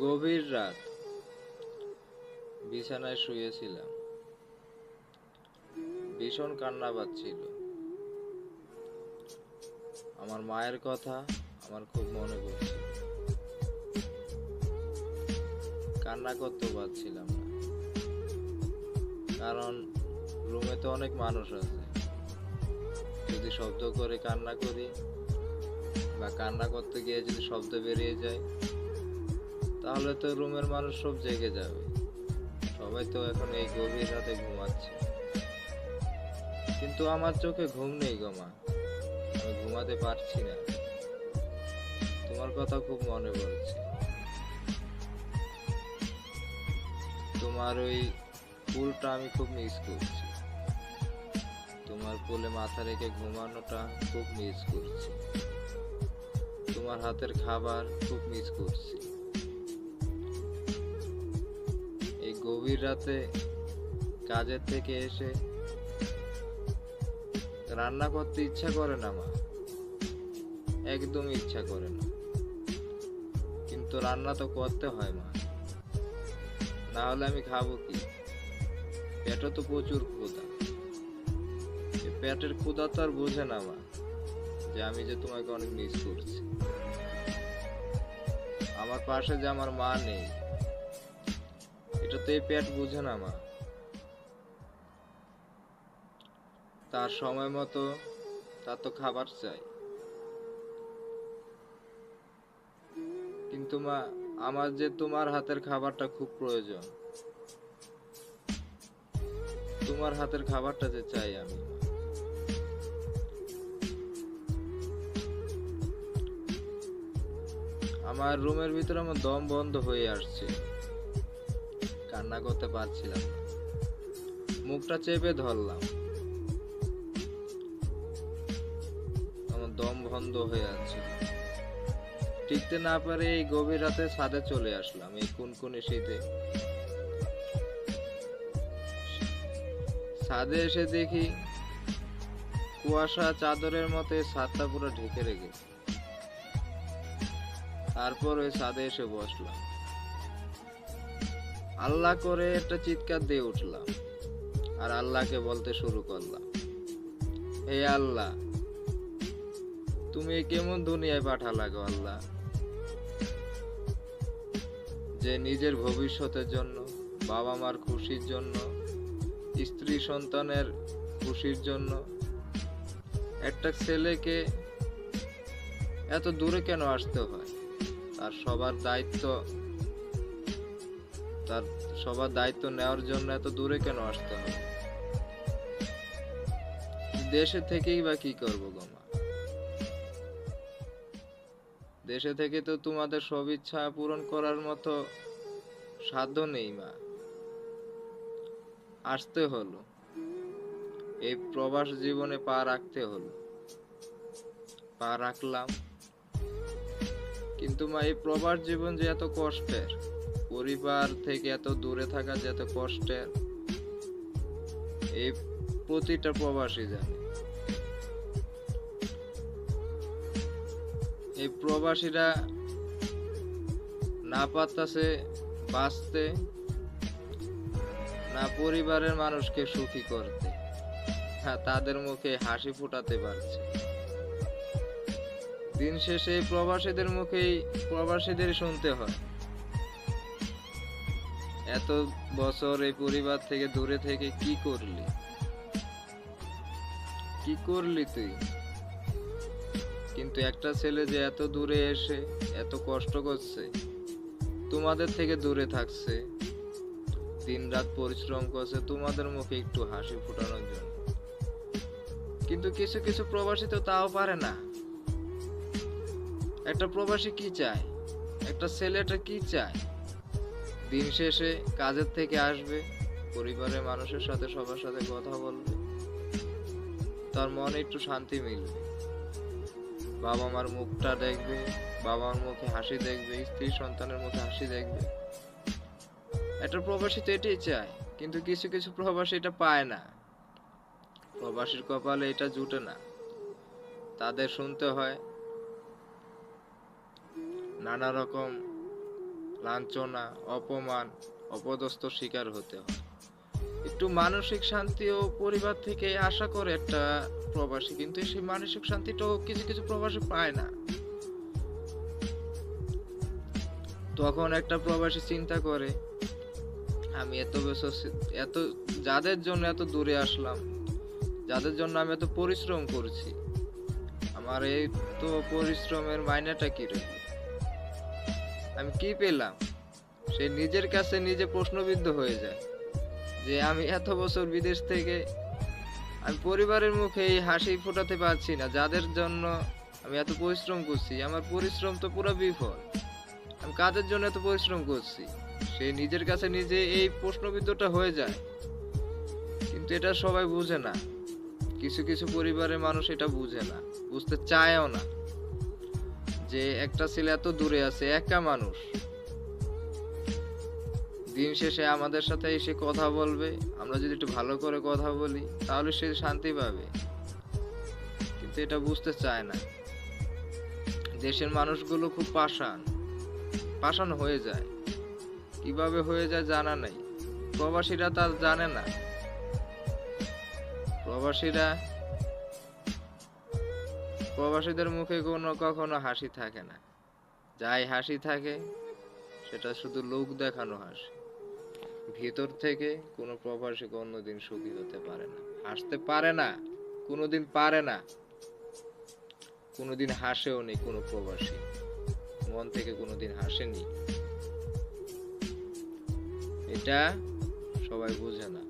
গভীর রাত বিছানায় শুয়েছিলাম। ভীষণ কান্না পাচ্ছিল। আমার মায়ের কথা আমার খুব মনে পড়ছে। কান্না করতে পারছিলাম না। কারণ রুমে তো অনেক মানুষ আছে। যদি শব্দ করে কান্না করি বা কান্না করতে গিয়ে যদি শব্দ বেরিয়ে যায় তাহলে তো রুমের মানুষ সব জেগে যাবে। সবাই তো এখন এই গভীর রাতে ঘুমাচ্ছে। কিন্তু আমার চোখে ঘুম নেই গো মা। আমি ঘুমাতে পারছি না। তোমার কথা খুব মনে পড়ছে। তোমার ওই ফুলটা আমি খুব মিস করছি। তোমার কোলে মাথা রেখে ঘুমানোটা খুব মিস করছি। তোমার হাতের খাবার খুব মিস করছি। গভীর রাতে কাজের থেকে এসে রান্না করতে ইচ্ছা করে না মা। একদম ইচ্ছা করে না। কিন্তু রান্না তো করতে হয় মা। না হলে আমি খাব কি? পেটে তো প্রচুর ক্ষুধা। পেটের ক্ষুধা তো আর বোঝে না মা, যে আমি যে তোমাকে অনেক মিস করছি। আমার পাশে যে আমার মা নেই এটা তো এই পেট বুঝে না মা। তার সময় মতো তার তো খাবার চাই। কিন্তু মা, আমার যে তোমার হাতের খাবারটা খুব প্রয়োজন। তোমার হাতের খাবারটা যে চাই আমি। আমার রুমের ভিতরে আমার দম বন্ধ হয়ে আসছে। কান্না করতে পারছিলাম। মুখটা চেপে ধরলাম। আমার দম বন্ধ হয়ে আছে। টিকতে না পারে এই গভীর রাতে ছাদে চলে আসলাম, এই কুনকুনি শীতে। ছাদে এসে দেখি কুয়াশা চাদরের মতো ছাদটা পুরো ঢেকে রেখেছে। তারপর ওই ছাদে এসে বসলাম। আল্লাহ করে একটা চিৎকার দিয়ে উঠলাম। আর আল্লাহকে বলতে শুরু করলাম, হে আল্লাহ, তুমি কেমন দুনিয়ায় পাঠালা গো আল্লাহ? যে নিজের ভবিষ্যতের জন্য বাবা মার খুশির জন্য স্ত্রী সন্তানের খুশির জন্য, একটা ছেলেকে এত দূরে কেন আসতে হয়? আর সবার দায়িত্ব তার সবার দায়িত্ব নেওয়ার জন্য এত দূরে কেন আসতে হবে দেশে থেকেই বা কি করব গো মা? দেশে থেকে তো তোমাদের সব ইচ্ছা পূরণ করার মতো সাধ্য নেই, মা। আসতে হলো। এই প্রবাস জীবনে পা রাখতে হলো। পা রাখলাম। কিন্তু মা, এই প্রবাস জীবন যে এত কষ্টের। পরিবার থেকে এত দূরে থাকা যে এত কষ্টের এই প্রতিটা প্রবাসী জানে। এই প্রবাসীরা না পারতাছে বাঁচতে, না পরিবারের মানুষকে সুখী করতে হ্যাঁ তাদের মুখে হাসি ফোটাতে পারছে। দিন শেষে প্রবাসীদের মুখেই প্রবাসীদের শুনতে হয়। এত বছর এই পরিবার থেকে দূরে থেকে কি করলি? কি করলি তুই? কিন্তু একটা ছেলে যে এত দূরে এসে এত কষ্ট করছে, তোমাদের থেকে দূরে থাকছে দিন রাত পরিশ্রম করছে, তোমাদের মুখে একটু হাসি ফোটানোর জন্য। কিন্তু কিছু কিছু প্রবাসী তো তাও পারে না। একটা প্রবাসী কি চায়? একটা ছেলেটা কি চায়? দিন শেষে কাজের থেকে আসবে, পরিবারের মানুষের সাথে সবার সাথে কথা বলবে, তার মনে একটু শান্তি মিলবে। বাবা মার মুখটা দেখবে বাবা মার মুখে হাসি দেখবে, স্ত্রী সন্তানের মুখে হাসি দেখবে। একটা প্রবাসী তো এটাই চায়, কিন্তু কিছু কিছু প্রবাসী এটা পায় না। প্রবাসীর কপালে এটা জুটে না। তাদের শুনতে হয়, নানা রকম লাঞ্ছনা, অপমান, অপদস্থ শিকার হতে হয়। একটু মানসিক শান্তি ও পরিবার থেকে আশা করে একটা প্রবাসী, কিন্তু সেই মানসিক শান্তিটাও কিছু কিছু প্রবাসী পায় না। তখন একটা প্রবাসী চিন্তা করে, আমি এত বছর এত, যাদের জন্য এত দূরে আসলাম, যাদের জন্য আমি এত পরিশ্রম করছি, আমার এই তো পরিশ্রমের মাইনেটা কি রে আমি কি পেলাম? সে নিজের কাছে নিজে প্রশ্নবিদ্ধ হয়ে যায় যে আমি এত বছর বিদেশ থেকে আমি পরিবারের মুখে এই হাসি ফোটাতে পারছি না, যাদের জন্য আমি এত পরিশ্রম করছি। আমার পরিশ্রম তো পুরো বিফল। আমি কাজের জন্য এত পরিশ্রম করছি? সে নিজের কাছে নিজে এই প্রশ্নবিদ্ধটা হয়ে যায়। কিন্তু এটা সবাই বুঝে না। কিছু কিছু পরিবারের মানুষ এটা বুঝে না, বুঝতে চায়ও না। যে একটা ছেলে এত দূরে আছে, একা মানুষ। দিন শেষে আমাদের সাথে এসে কথা বলবে। আমরা যদি একটু ভালো করে কথা বলি, তাহলে সে শান্তি পাবে। কিন্তু এটা বুঝতে চায় না। দেশের মানুষগুলো খুব পাষাণ। পাষাণ হয়ে যায়। কীভাবে হয়ে যায় জানা নাই। প্রবাসীরা তার জানে না। প্রবাসীরা প্রবাসীদের মুখে কোনো কখনো হাসি থাকে না। যাই হাসি থাকে, সেটা শুধু লোক দেখানো হাসি। ভিতর থেকে কোনো প্রবাসী কোনোদিন সুখী হতে পারে না। হাসতে পারে না, কোনোদিন পারে না। কোনোদিন হাসেও নেই কোনো প্রবাসী। মন থেকে কোনোদিন হাসেনি। এটা সবাই বোঝে না।